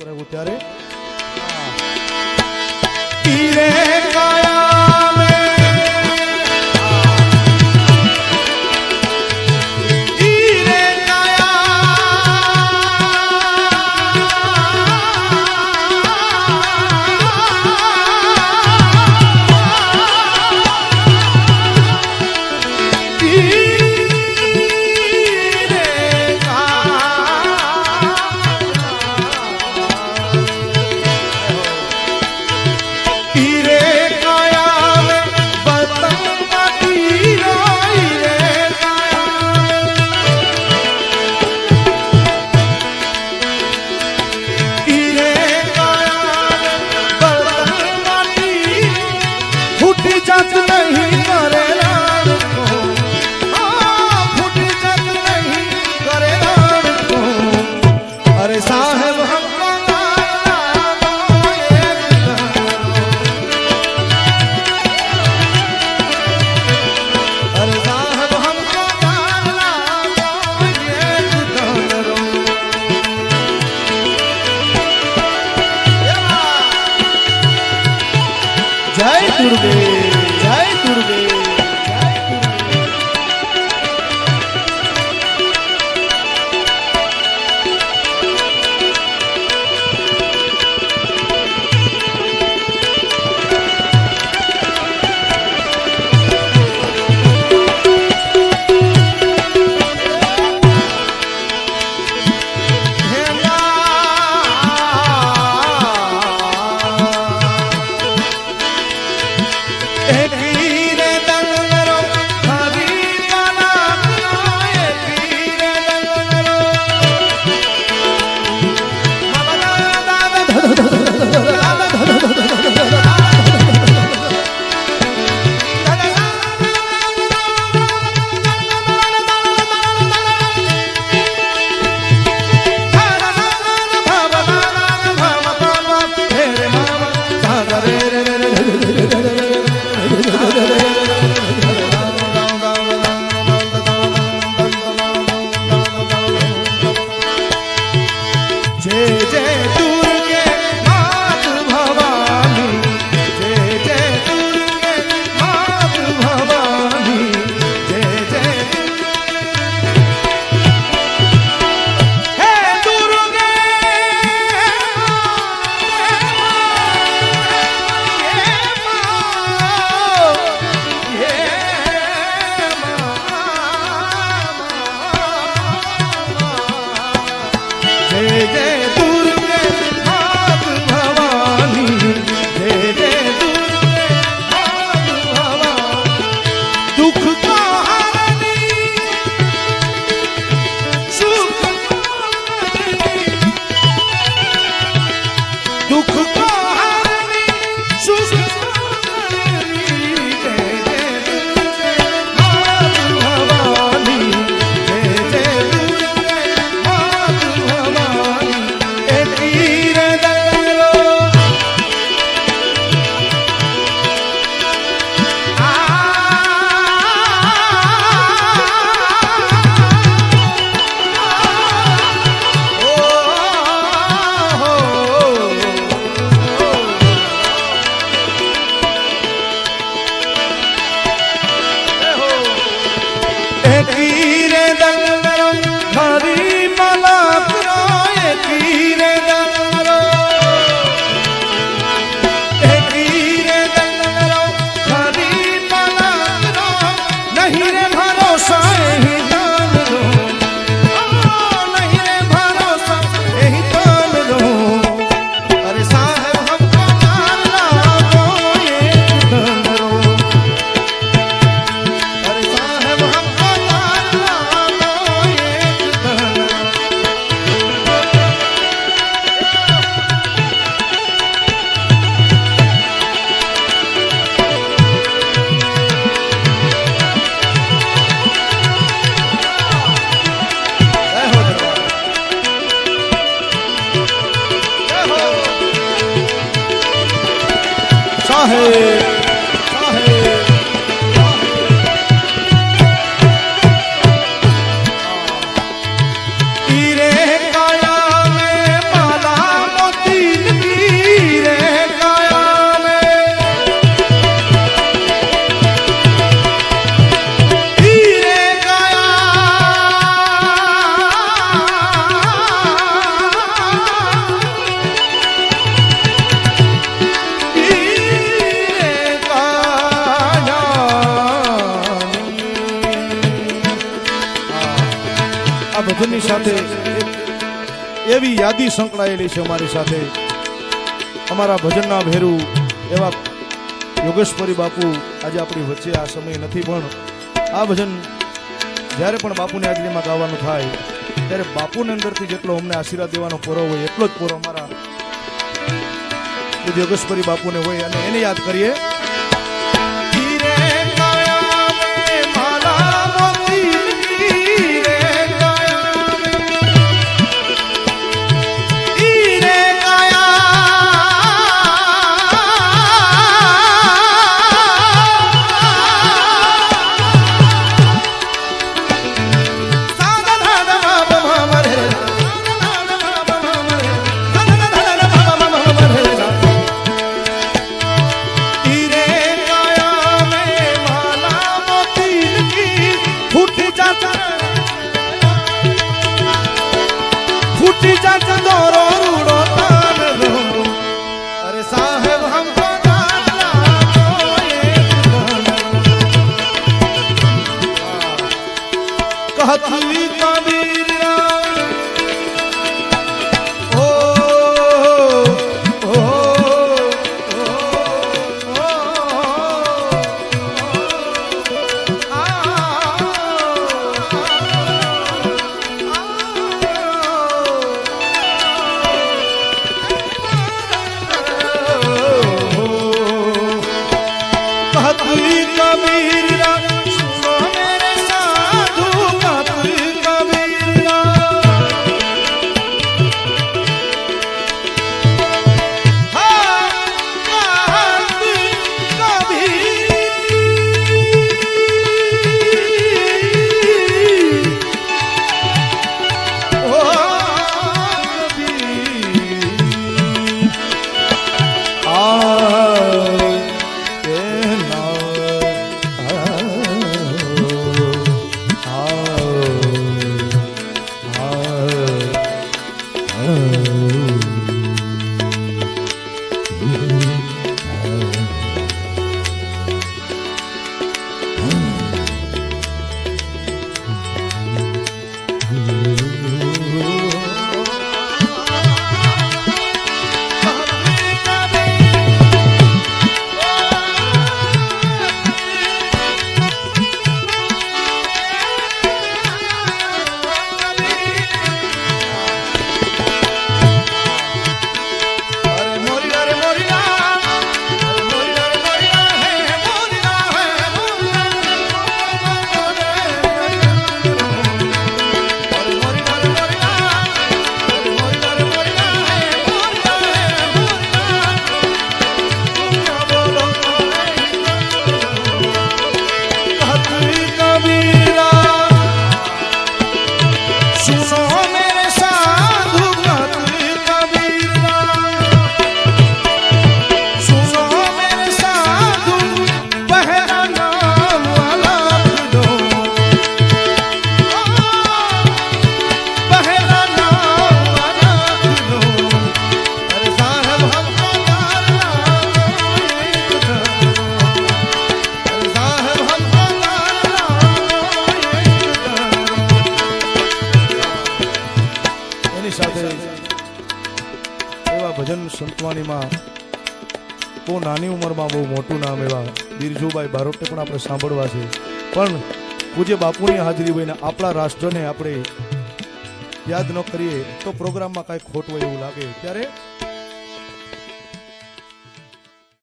કરાવ્યું ત્યારે है ભજનની સાથે એવી યાદી સંકળાયેલી છે અમારી સાથે. અમારા ભજનના ભેરુ એવા યોગેશ્વરી બાપુ આજે આપણી વચ્ચે આ સમય નથી, પણ આ ભજન જ્યારે પણ બાપુની હાજરીમાં ગાવાનું થાય, ત્યારે બાપુની અંદરથી જેટલો અમને આશીર્વાદ દેવાનો પોરો હોય, એટલો જ પોરો અમારા યોગેશ્વરી બાપુને હોય. અને એને યાદ કરીએ हकी Ooh. એવા ભજન સંતવાણીમાં બહુ નાની ઉંમરમાં બહુ મોટું નામ એવા બિરજુભાઈ બારોટને પણ આપણે સાંભળવા છે. પણ પૂજ્ય બાપુની હાજરી હોઈને આપણા રાષ્ટ્રને આપણે યાદ ન કરીએ તો પ્રોગ્રામમાં કાંઈ ખોટ હોય એવું લાગે. ત્યારે